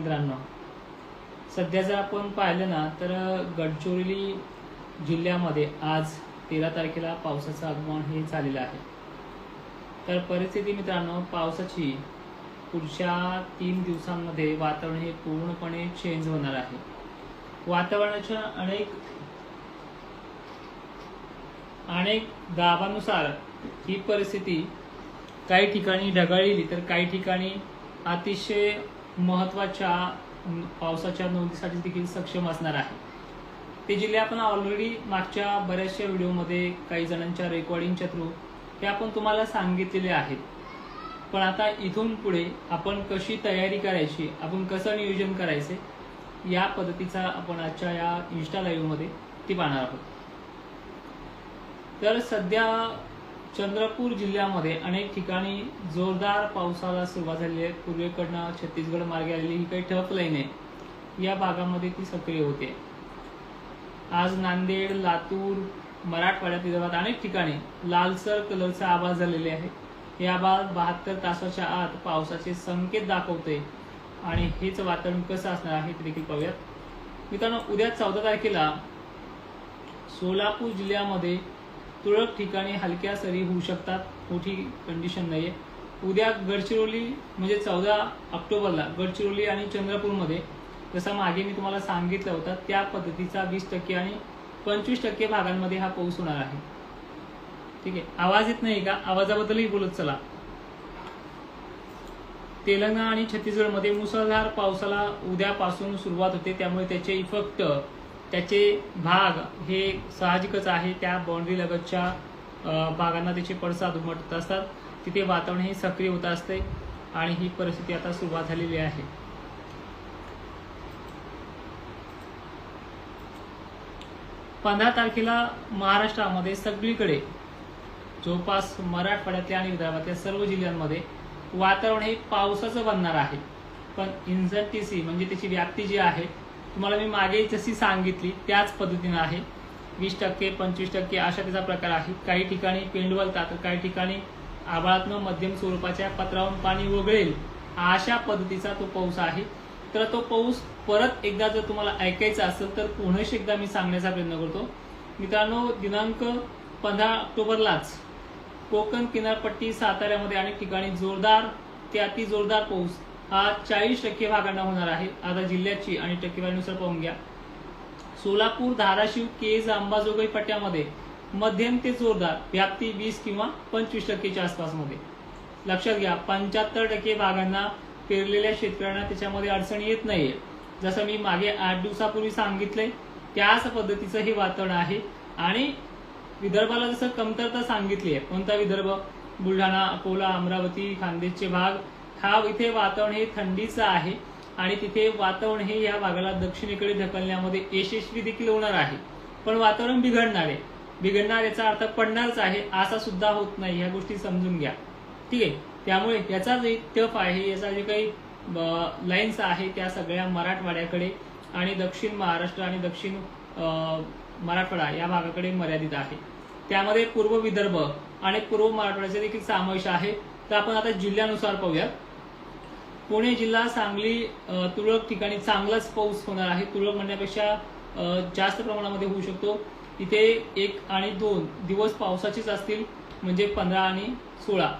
मित्रांनो सध्या जर आपण पाहिलं ना तर गडचिरोली जिल्ह्यामध्ये आज तेरा तारखेला पावसाचं आगमन हे झालेलं आहे. तर परिस्थिती मित्रांनो पावसाची पुढच्या तीन दिवसांमध्ये वातावरण हे पूर्णपणे चेंज होणार आहे. वातावरणाच्या अनेक अनेक दाबानुसार ही परिस्थिती काही ठिकाणी ढगाळली तर काही ठिकाणी अतिशय महत्त्वाच्या पावसाच्या नोंदीसाठी देखील सक्षम असणार आहे. ते जिल्हे आपण ऑलरेडी मागच्या बऱ्याचशा व्हिडिओमध्ये काही जणांच्या रेकॉर्डिंगच्या थ्रू हे आपण तुम्हाला सांगितलेले आहेत. पण आता इथून पुढे आपण कशी तयारी करायची आपण कसं नियोजन करायचे या पद्धतीचा आपण आजच्या या इन्स्टा लाईव्हमध्ये ती पाहणार आहोत. तर सध्या चंद्रपूर जिल्ह्यामध्ये अनेक ठिकाणी जोरदार पावसाला सुरुवात झाली आहे. पूर्वेकडनं छत्तीसगड मार्गे आलेली ही काही ठप लाईन आहे. या भागामध्ये ती सक्रिय होते. आज नांदेड लातूर मराठवाड्यात विदर्भात अनेक ठिकाणी लालसर कलरचा आभास झालेले आहे. या आवाज बहात्तर तासाच्या आत पावसाचे संकेत दाखवते आणि हेच वातावरण कसं असणार आहे ते देखील पाहूयात. मित्रांनो उद्या चौदा तारखेला सोलापूर जिल्ह्यामध्ये तुरळक ठिकाणी हलक्या सरी होऊ शकतात. मोठी कंडिशन नाहीये. उद्या गडचिरोली म्हणजे चौदा ऑक्टोबरला गडचिरोली आणि चंद्रपूरमध्ये जसा मागे मी तुम्हाला सांगितलं होतं त्या पद्धतीचा वीस टक्के आणि पंचवीस टक्के भागांमध्ये हा पाऊस होणार आहे. ठीक आहे? आवाज येत नाही का? आवाजाबद्दलही बोलत चला. तेलंगणा आणि छत्तीसगडमध्ये मुसळधार पावसाला उद्यापासून सुरुवात होते. त्यामुळे त्याचे इफेक्ट त्याचे भाग हे साहजिकच आहे. त्या बाउंड्री लगतच्या भागांना त्याचे पडसाद उमटत असतात. तिथे वातावरण हे सक्रिय होत असते आणि ही परिस्थिती आता सुरुवात झालेली आहे. पंधरा तारखेला महाराष्ट्रामध्ये सगळीकडे जवळपास मराठवाड्यातल्या आणि विदर्भातल्या सर्व जिल्ह्यांमध्ये वातावरण हे पावसाचं बनणार आहे. पण इन्झंटिसी म्हणजे त्याची व्याप्ती जी आहे तुम्हाला मी मागे जशी सांगितली त्याच पद्धतीनं आहे. वीस टक्के पंचवीस टक्के अशा त्याचा प्रकार आहे. काही ठिकाणी पेंडवलतात तर काही ठिकाणी आभाळातनं मध्यम स्वरूपाच्या पत्रावरून पाणी वगळेल. अशा पद्धतीचा तो पाऊस आहे. तर तो पाऊस परत एकदा जर तुम्हाला ऐकायचा असेल तर पुन्हा एकदा मी सांगण्याचा प्रयत्न करतो. मित्रांनो दिनांक पंधरा ऑक्टोबरलाच कोकण किनारपट्टी साताऱ्यामध्ये अनेक ठिकाणी जोरदार ते अति जोरदार पाऊस हा चाळीस टक्के भागांना होणार आहे. आता जिल्ह्याची आणि टक्केवारीनुसार पाहून घ्या. सोलापूर धाराशिव केज अंबाजोगाई पट्ट्यामध्ये मध्यम ते जोरदार व्याप्ती वीस किंवा पंचवीस टक्केच्या आसपासमध्ये. लक्षात घ्या पंच्याहत्तर टक्के भागांना पेरलेल्या शेतकऱ्यांना त्याच्यामध्ये अडचण येत नाहीये. जसं मी मागे आठ दिवसापूर्वी सांगितलंय त्याच पद्धतीचं हे वातावरण आहे. आणि विदर्भाला जसं कमतरता सांगितली आहे कोणता विदर्भ? बुलढाणा अकोला अमरावती खानदेशचे भाग हा इथे वातावरण हे थंडीचं आहे आणि तिथे वातावरण हे या भागाला दक्षिणेकडे ढकलण्यामध्ये यशस्वी देखील होणार आहे. पण वातावरण बिघडणार आहे बिघडणार याचा अर्थ पडणारच आहे असा सुद्धा होत नाही. ह्या गोष्टी समजून घ्या. ठीक आहे? त्यामुळे याचा जे टफ आहे याचा जे काही लाईन्स आहे त्या सगळ्या मराठवाड्याकडे आणि दक्षिण महाराष्ट्र आणि दक्षिण मराठवाडा या भागाकडे मर्यादित आहे. त्यामध्ये पूर्व विदर्भ आणि पूर्व मराठवाड्याचा देखील समावेश आहे. तर आपण आता जिल्ह्यानुसार पाहूयात. पुणे जिल्हा सांगली तुरळक ठिकाणी चांगलाच पाऊस होणार आहे. तुरळक म्हणण्यापेक्षा जास्त प्रमाणामध्ये होऊ शकतो. इथे एक आणि दोन दिवस पावसाचेच असतील म्हणजे पंधरा आणि सोळा.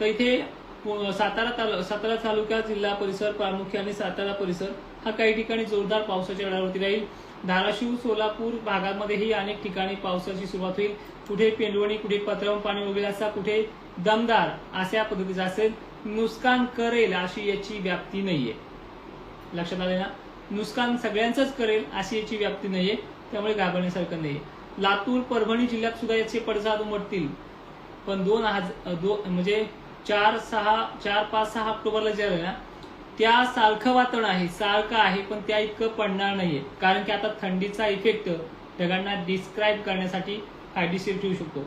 तर इथे पु- सातारा तालु सातारा तालुका जिल्हा परिसर प्रामुख्याने सातारा परिसर हा काही ठिकाणी जोरदार पावसाच्या वेळावरती राहील. धाराशिव सोलापूर भागामध्येही अनेक ठिकाणी पावसाची सुरुवात होईल. कुठे पेंडवणी कुठे पत्रावून पाणी वगैरे असा कुठे दमदार अशा पद्धतीचा असेल नुकसान करेल अशी याची व्याप्ती नाहीये. लक्षात आले ना? नुकसान सगळ्यांचंच करेल अशी याची व्याप्ती नाहीये. त्यामुळे घाबरण्यासारखं नाहीये. लातूर परभणी जिल्ह्यात सुद्धा याचे पडसाद उमटतील. पण दोन हजार दो म्हणजे चार सहा चार पाच सहा ऑक्टोबरला जे आलं ना त्या सारखं वातावरण आहे. सारखं आहे पण त्या इतकं पडणार नाहीये. कारण की आता थंडीचा इफेक्ट ढगांना डिस्क्राईब करण्यासाठी फायदेशीर ठेवू शकतो.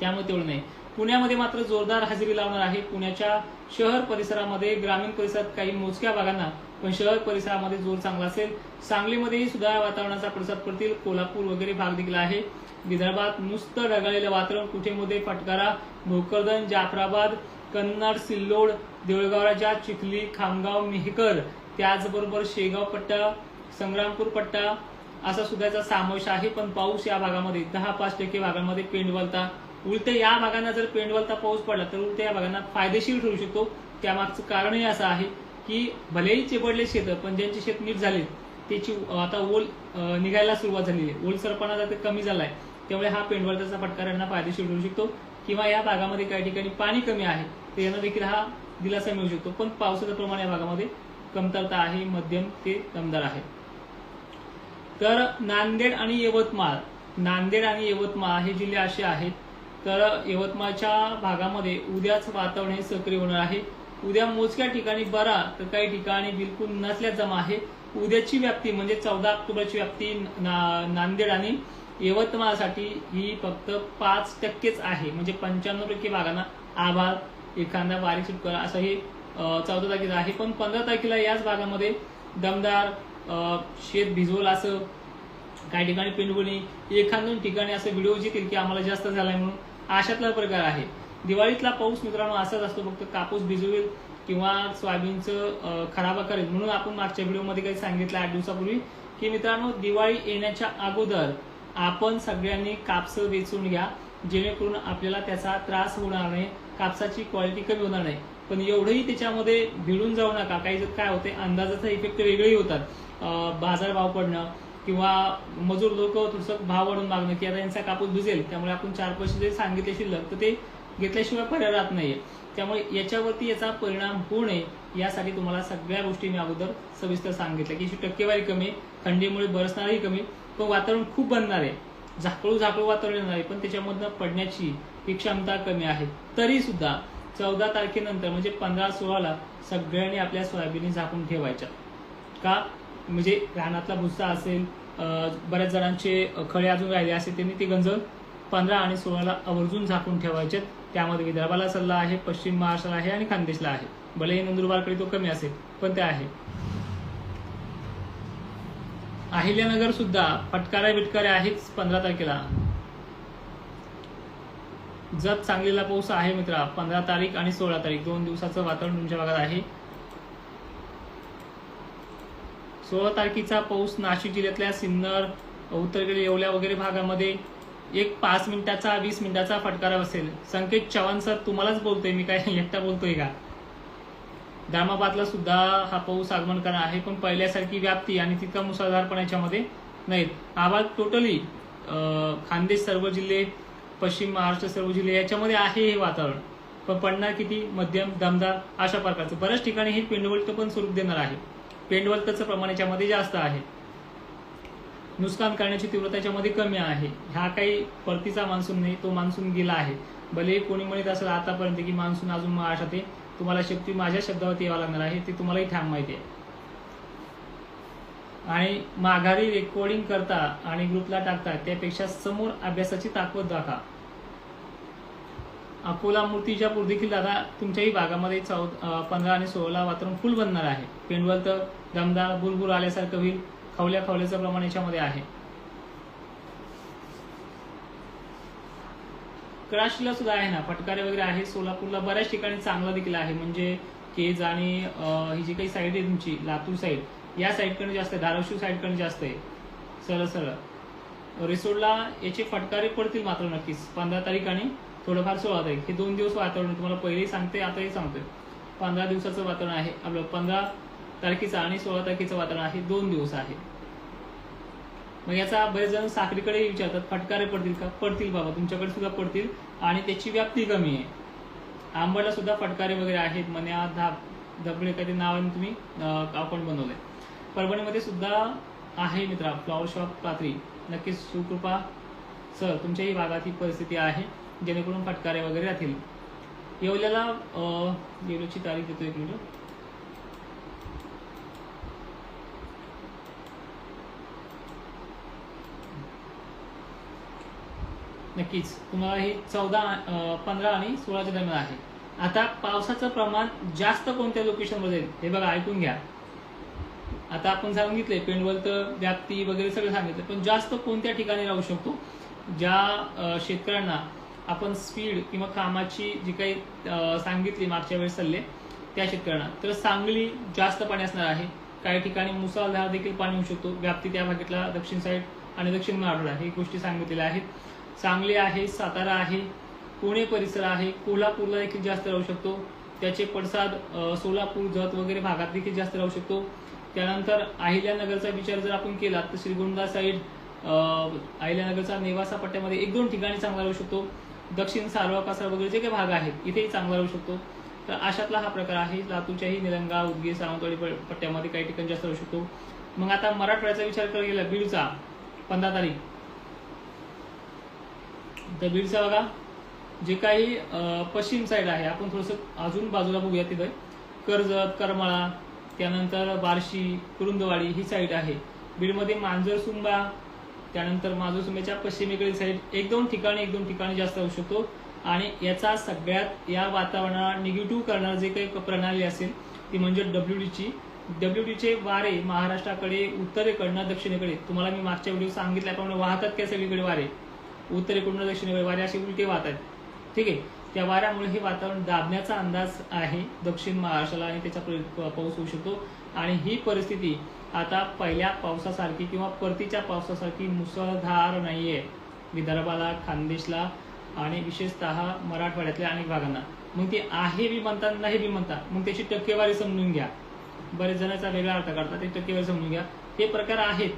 त्यामुळे तेवढं नाही. पुण्यामध्ये मात्र जोरदार हजेरी लावणार आहे. पुण्याच्या शहर परिसरामध्ये ग्रामीण परिसरात काही मोजक्या भागांना पण शहर परिसरामध्ये जोर चांगला असेल. सांगलीमध्येही सुद्धा या वातावरणाचा प्रसाद पडतील. कोल्हापूर वगैरे भाग देखील आहे. विदर्भात नुसतं ढगाळलेलं वातावरण. कुठे मध्ये फटकारा भोकरदन जाफराबाद कन्नड सिल्लोड देऊळगाव राजा चिखली खामगाव मेहकर त्याचबरोबर शेगाव पट्टा संग्रामपूर पट्टा असा सुद्धा याचा समावेश आहे. पण पाऊस या भागामध्ये दहा पाच टक्के भागांमध्ये पेंडवलता उलट या भागांना जर पेंडवलता पाऊस पडला तर उलट या भागांना फायदेशीर ठरू शकतो. त्यामागचं कारणही असं आहे की भलेही चिबडले शेत पण ज्यांचे शेत नीट झाले त्याची आता ओल निघायला सुरुवात झालेली आहे. ओल सरपणा आता कमी झालाय. त्यामुळे हा पेंडवलताचा फटका यांना फायदेशीर ठरू शकतो. किंवा या भागामध्ये काही ठिकाणी पाणी कमी आहे तर यांना देखील हा दिलासा मिळू शकतो. पण पावसाचं प्रमाण या भागामध्ये कमतरता आहे मध्यम ते दमदार आहे. तर नांदेड आणि यवतमाळ. नांदेड आणि यवतमाळ हे जिल्हे असे आहेत तर यवतमाळच्या भागामध्ये उद्याच वातावरण हे सक्रिय होणार आहे. उद्या मोजक्या ठिकाणी बरा तर काही ठिकाणी बिलकुल नसल्या जमा आहे. उद्याची व्याप्ती म्हणजे चौदा ऑक्टोबरची व्याप्ती ना- नांदेड आणि यवतमाळसाठी ही फक्त पाच टक्केच आहे. म्हणजे पंच्याण्णव टक्के भागांना आभार एखादा बारीक सुटका असं हे चौदा तारखेला आहे. पण पंधरा तारखेला याच भागामध्ये दमदार शेत भिजवल असं काही ठिकाणी पिंडवणी एखाद दोन ठिकाणी असं व्हिडिओ येतील की आम्हाला जास्त झालाय म्हणून. अशातला प्रकार आहे. दिवाळीतला पाऊस मित्रांनो असाच असतो. फक्त कापूस भिजवेल किंवा सोयाबीनचं खराब खराबा करेल. म्हणून आपण मागच्या व्हिडिओमध्ये काही सांगितलं आठ दिवसापूर्वी की मित्रांनो दिवाळी येण्याच्या अगोदर आपण सगळ्यांनी कापस वेचून घ्या. जेणेकरून आपल्याला त्याचा त्रास होणार नाही कापसाची क्वालिटी कमी होणार नाही. पण एवढंही त्याच्यामध्ये भिडून जाऊ नका. काही जर काय होते अंदाजाचा इफेक्ट वेगळेही होतात. बाजारभाव बाजार भाव पडणं किंवा मजूर लोक थोडंसं भाव वाढून मागणं की आता यांचा कापूस भिजेल त्यामुळे आपण चार पैसे जरी सांगितले शिल्लक तर ते घेतल्याशिवाय पर्याय राहत नाहीये. त्यामुळे याच्यावरती याचा परिणाम होऊ नये यासाठी तुम्हाला सगळ्या गोष्टी मी अगोदर सविस्तर सांगितल्या की टक्केवारी कमी थंडीमुळे बरसणारही कमी पण वातावरण खूप बनणार आहे. झाकळू झाकळू वातावरण येणार आहे पण त्याच्यामधनं पडण्याची ही क्षमता कमी आहे. तरी सुद्धा चौदा तारखेनंतर म्हणजे पंधरा सोळाला सगळ्यांनी आपल्या सोयाबीन झाकून ठेवायच्या. का? म्हणजे रानातला भुस्सा असेल बऱ्याच जणांचे खळे अजून राहिले असेल त्यांनी ते गंज पंधरा आणि सोळाला आवर्जून झाकून ठेवायचे. त्यामध्ये विदर्भाला सल्ला आहे पश्चिम महाराष्ट्राला आहे आणि खानदेशला आहे. भलेही नंदुरबारकडे तो कमी असेल पण ते आहे. अहिल्यानगर सुद्धा फटकारे बिटकाऱ्या आहेच पंधरा तारखेला. जत चांगलेला पाऊस आहे मित्रा पंधरा तारीख आणि सोळा तारीख. दोन दिवसाचं वातावरण तुमच्या भागात आहे. सोळा तारखेचा पाऊस नाशिक जिल्ह्यातल्या सिन्नर उत्तरेकडे येवल्या वगैरे भागामध्ये एक पाच मिनिटाचा वीस मिनिटाचा फटकारा बसेल. संकेत चव्हाण सर तुम्हालाच बोलतोय मी काय एकटा बोलतोय का? दामाबादला सुद्धा हा पाऊस आगमन करणार आहे पण पहिल्यासारखी व्याप्ती आणि तितका मुसळधारपण याच्यामध्ये नाहीत. आवाज टोटली खानदेश सर्व जिल्हे पश्चिम महाराष्ट्र सर्व जिल्हे याच्यामध्ये आहे हे वातावरण. पण पडणार किती? मध्यम दमदार अशा प्रकारचं. बऱ्याच ठिकाणी हे पेंडवल्ट पण स्वरूप देणार आहे. पेंडवल्टचं प्रमाण याच्यामध्ये जास्त आहे. नुकसान करण्याची तीव्रता याच्यामध्ये कमी आहे. हा काही परतीचा मान्सून नाही तो मान्सून गेला आहे. भले कोणी म्हणत असेल आतापर्यंत की मान्सून अजून महाराष्ट्रात आहे तुम्हाला शक्ती माझ्या शब्दावरती यावं लागणार आहे ते तुम्हालाही ठाम माहिती आहे. आणि माघारी रेकॉर्डिंग करता आणि ग्रुपला टाकता त्यापेक्षा समोर अभ्यासाची ताकद दाखवा. अकोला मूर्तीजापूर देखील दादा तुमच्याही भागामध्ये चौ पंधरा आणि सोळाला वातावरण फुल बनणार आहे. पेंडवल तर दमदार बुरबुर आल्यासारखं होईल. खवल्या खवल्याचं प्रमाण याच्यामध्ये आहे. कडाशीला सुद्धा आहे ना फटकारे वगैरे आहे. सोलापूरला बऱ्याच ठिकाणी चांगला देखील आहे. म्हणजे केज आणि ही जी काही साईड आहे तुमची लातूर साईड या साईडकडे जास्त आहे. धाराशिव साईडकडे जास्त आहे. सरळ सरळ. रिसोडला याचे फटकारे पडतील मात्र नक्कीच. पंधरा तारीख आणि थोडंफार सोळा तारीख हे दोन दिवस वातावरण तुम्हाला पहिलेही सांगते आताही सांगतोय. पंधरा दिवसाचं वातावरण आहे. आपलं पंधरा तारखेचं आणि सोळा तारखेचं वातावरण आहे. दोन दिवस आहे. मग याचा बरेच जण साखरीकडे विचारतात फटकारे पडतील का? पडतील बाबा. तुमच्याकडे सुद्धा पडतील आणि त्याची व्याप्ती कमी आहे. आंबडला सुद्धा फटकारे वगैरे आहेत. मन्या धाप धबळे काही नावाने तुम्ही? अकाउंट बनवलंय. परभणीमध्ये सुद्धा आहे मित्रा फ्लॉवर शॉप पात्री नक्कीच सुकृपा सर तुमच्याही भागात ही परिस्थिती आहे. जेणेकरून फटकारे वगैरे राहतील. येवल्याला येवल्याची तारीख देतो एक मिनिट. नक्कीच तुम्हाला हे चौदा पंधरा आणि सोळाच्या दरम्यान आहे. आता पावसाचं प्रमाण जास्त कोणत्या लोकेशनमध्ये? हे बघा ऐकून घ्या. आता आपण सांगितले तर व्याप्ती वगैरे सगळं सांगितलं पण जास्त कोणत्या ठिकाणी राहू शकतो? ज्या शेतकऱ्यांना आपण स्पीड किंवा कामाची जी काही सांगितली मागच्या वेळेस सल्ले त्या शेतकऱ्यांना. तर सांगली जास्त पाणी असणार आहे. काही ठिकाणी मुसळधार देखील पाणी होऊ शकतो. व्याप्ती त्या भागातला दक्षिण साईड आणि दक्षिण मराठवाडा ही गोष्टी सांगितलेल्या आहेत. सांगली आहे सातारा आहे पुणे परिसर आहे कोल्हापूरला देखील जास्त राहू शकतो. त्याचे पडसाद सोलापूर जत वगैरे भागात देखील जास्त राहू शकतो. त्यानंतर अहिल्यानगरचा विचार जर आपण केला तर श्रीगोंदा साईड अहिल्यानगरचा नेवासा पट्ट्यामध्ये एक दोन ठिकाणी चांगला राहू शकतो. दक्षिण सारवा कासार वगैरे जे काही भाग आहेत इथेही चांगला राहू शकतो. तर अशातला हा प्रकार आहे लातूरच्याही निलंगा उदगीर सावंतवाडी पट्ट्यामध्ये काही ठिकाणी जास्त राहू शकतो. मग आता मराठवाड्याचा विचार करायला गेला बीडचा. पंधरा तारीख. तर बीडचा बघा जे काही पश्चिम साईड आहे आपण थोडंसं अजून बाजूला बघूया तिथं. कर्जत करमाळा त्यानंतर बार्शी कुरुंदवाडी ही साईड आहे. बीडमध्ये मांजरसुंबा त्यानंतर मांजरसुंबाच्या पश्चिमेकडील साईड एक दोन ठिकाणी एक दोन ठिकाणी जास्त होऊ शकतो. आणि याचा सगळ्यात या वातावरणाला निगेटिव्ह करणार जे काही प्रणाली असेल ती म्हणजे डब्ल्यू डीची डब्ल्यू डीचे वारे महाराष्ट्राकडे उत्तरेकडनं दक्षिणेकडे तुम्हाला मी मागच्या व्हिडिओ सांगितल्याप्रमाणे वाहतात काय सगळीकडे वारे? उत्तरेकडून दक्षिणेकडे वारे असे उलटे वाहत आहेत ठीक आहे? त्या वाऱ्यामुळे हे वातावरण दाबण्याचा अंदाज आहे दक्षिण महाराष्ट्राला आणि त्याचा पाऊस होऊ शकतो. आणि ही परिस्थिती आता पहिल्या पावसासारखी किंवा परतीच्या पावसासारखी मुसळधार नाही आहे विदर्भाला खानदेशला आणि विशेषतः मराठवाड्यातल्या अनेक भागांना. मग ती आहे बी म्हणतात नाही बी म्हणतात मग त्याची टक्केवारी समजून घ्या. बरेच जणांचा वेगळा अर्थ काढतात ते टक्केवारी समजून घ्या. हे प्रकार आहेत.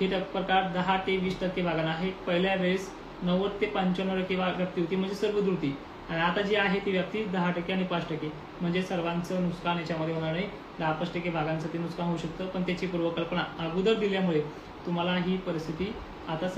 हे प्रकार दहा ते वीस टक्के भागांना आहे पहिल्या वेळेस नव्वद ते पंच्याण्णव टक्के व्यक्ती होती म्हणजे सर्वदृती आणि आता जी आहे ती व्याप्ती दहा टक्के आणि पाच टक्के. म्हणजे सर्वांचं नुकसान याच्यामध्ये होणार नाही. दहा पाच टक्के भागांचं ते नुकसान होऊ शकतं पण त्याची पूर्वकल्पना अगोदर दिल्यामुळे तुम्हाला ही परिस्थिती आता